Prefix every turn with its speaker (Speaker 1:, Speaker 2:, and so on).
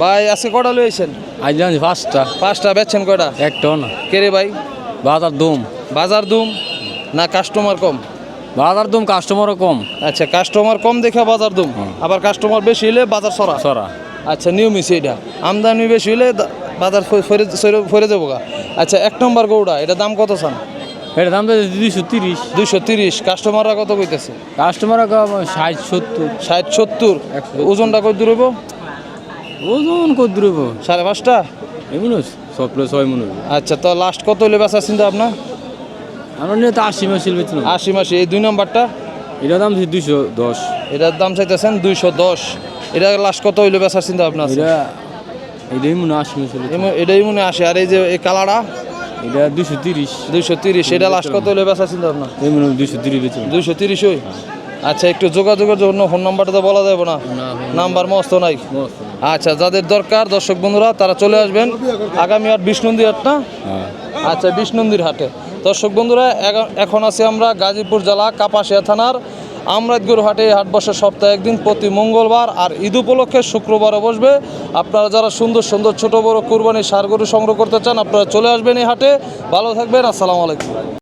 Speaker 1: ভাই আজকে কটা লইছেন
Speaker 2: আজ জানি পাঁচটা।
Speaker 1: পাঁচটা বেচছেন কটা
Speaker 2: একটাও না
Speaker 1: কে রে ভাই?
Speaker 2: বাজার দুম।
Speaker 1: বাজার দুম? না কাস্টমার কম?
Speaker 2: বাজার দুম কাস্টমারও কম।
Speaker 1: আচ্ছা কাস্টমার কম দেখে বাজার দুম। আবার কাস্টমার বেশি হলে বাজার সরা।
Speaker 2: সরা।
Speaker 1: আচ্ছা নিয়ম হিসেবে এটা আমদানি বেশি হলে বাজার ফরে যাব গা। আচ্ছা এক নম্বর গৌড়া এটা দাম কত চান?
Speaker 2: এটা দাম দুইশো তিরিশ।
Speaker 1: দুইশো তিরিশ। কাস্টমাররা কত কইতেছে?
Speaker 2: কাস্টমাররা ষাট সত্তর।
Speaker 1: ষাট সত্তর। ওজনটা কত দূর
Speaker 2: ওজন কত দূরব
Speaker 1: সাড়ে পাঁচটা?
Speaker 2: এমন সব ছয় মনে
Speaker 1: আচ্ছা তো লাস্ট কত হলে বেচার চিন্তা আপনার?
Speaker 2: আমরা নিয়ে তো আশি মাস বেতন
Speaker 1: আশি মাসে এই দুই নম্বরটা?
Speaker 2: এটার দাম দুইশো দশ।
Speaker 1: এটার দাম চাইতেছেন দুইশো দশ। এটা লাস্ট কত হইলে বেচার চিন্তা আপনার?
Speaker 2: এটা এটাই মনে আশি মাস
Speaker 1: এম- এটাই মনে আসে আর এই যে এই কালারটা?
Speaker 2: এটা দুইশো তিরিশ।
Speaker 1: দুইশো তিরিশ এটা লাস্ট কত হইলে বেচার চিন্তা আপনার?
Speaker 2: এই মনে দুইশো তিরিশ
Speaker 1: দুইশো তিরিশ ওই আচ্ছা একটু যোগাযোগের জন্য ফোন নাম্বারটা তো বলা যাবে না। নাম্বার মস্ত নাই। আচ্ছা যাদের দরকার দর্শক বন্ধুরা তারা চলে আসবেন। আগামী হাট বিষ্ণুন্দির হাট না?
Speaker 2: হ্যাঁ।
Speaker 1: আচ্ছা বিষ্ণুন্দির হাটে। দর্শক বন্ধুরা এখন আছি আমরা গাজীপুর জেলা কাপাসিয়া থানার আমরাতগুর হাটে। হাট বসে সপ্তাহে একদিন প্রতি মঙ্গলবার আর ঈদ উপলক্ষে শুক্রবারও বসবে। আপনারা যারা সুন্দর সুন্দর ছোট বড় কুরবানি সার গরু সংগ্রহ করতে চান আপনারা চলে আসবেন এই হাটে। ভালো থাকবেন আসসালামু আলাইকুম।